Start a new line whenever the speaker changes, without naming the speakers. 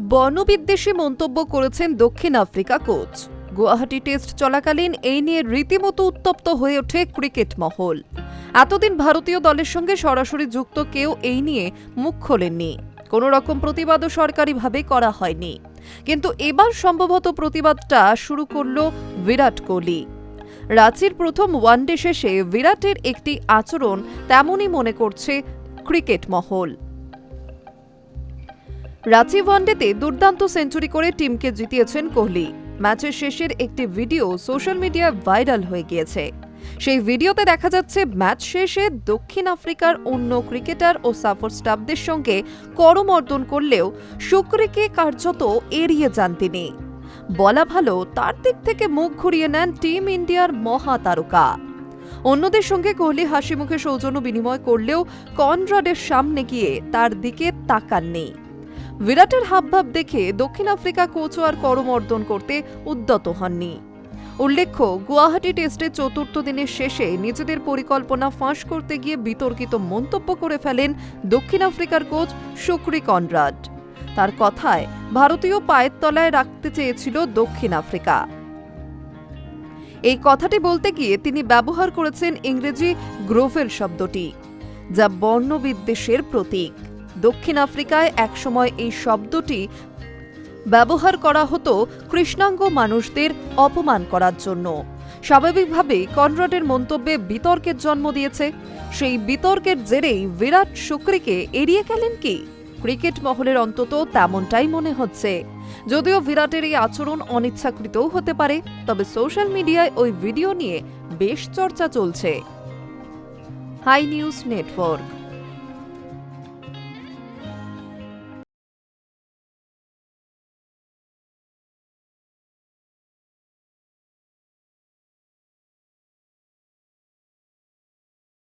বর্ণবিদ্বেষী মন্তব্য করেছেন দক্ষিণ আফ্রিকা কোচ। গুয়াহাটি টেস্ট চলাকালীন এই নিয়ে রীতিমতো উত্তপ্ত হয়ে ওঠে ক্রিকেট মহল। এতদিন ভারতীয় দলের সঙ্গে সরাসরি যুক্ত কেউ এই নিয়ে মুখ খোলেননি। কোনো রকম প্রতিবাদও সরকারিভাবে করা হয়নি। কিন্তু এবার সম্ভবত প্রতিবাদটা শুরু করল বিরাট কোহলি। রাঁচির প্রথম ওয়ানডে শেষে বিরাটের একটি আচরণ তেমনই মনে করছে ক্রিকেট মহল। রাঁচি ওয়ানডেতে দুর্দান্ত সেঞ্চুরি করে টিমকে জিতিয়েছেন কোহলি। ম্যাচের শেষের একটি ভিডিও সোশ্যাল মিডিয়ায় ভাইরাল হয়ে গিয়েছে। সেই ভিডিওতে দেখা যাচ্ছে, ম্যাচ শেষে দক্ষিণ আফ্রিকার অন্য ক্রিকেটার ও সাপোর্ট স্টাফদের সঙ্গে করমর্দন করলেও শুক্রিকে কার্যত এড়িয়ে যান তিনি। বলা ভালো, তার দিক থেকে মুখ ঘুরিয়ে নেন টিম ইন্ডিয়ার মহাতারকা। অন্যদের সঙ্গে কোহলি হাসি মুখে সৌজন্য বিনিময় করলেও কনরাডের সামনে গিয়ে তার দিকে তাকাননি। বিরাটের হাবভাব দেখে দক্ষিণ আফ্রিকা কোচও আর করমর্দন করতে উদ্যত হননি। উল্লেখ্য, গুয়াহাটি টেস্টের চতুর্থ দিনের শেষে নিজেদের পরিকল্পনা ফাঁস করতে গিয়ে বিতর্কিত মন্তব্য করে ফেলেন দক্ষিণ আফ্রিকার কোচ শুক্রি কনরাড। তার কথায়, ভারতীয় পায়ের তলায় রাখতে চেয়েছিল দক্ষিণ আফ্রিকা। এই কথাটি বলতে গিয়ে তিনি ব্যবহার করেছেন ইংরেজি গ্রোভেল শব্দটি, যা বর্ণবিদ্বেষের প্রতীক। দক্ষিণ আফ্রিকায় একসময় এই শব্দটি ব্যবহার করা হতো কৃষ্ণাঙ্গ মানুষদের অপমান করার জন্য। স্বাভাবিকভাবেই কনরাডের মন্তব্যে বিতর্কের জন্ম দিয়েছে। সেই বিতর্কের জেরেই বিরাট শুক্রিকে এড়িয়ে গেলেন কি? ক্রিকেট মহলের অন্তত তেমনটাই মনে হচ্ছে। যদিও বিরাটের এই আচরণ অনিচ্ছাকৃতও হতে পারে, তবে সোশ্যাল মিডিয়ায় ওই ভিডিও নিয়ে বেশ চর্চা চলছে। Hi news network.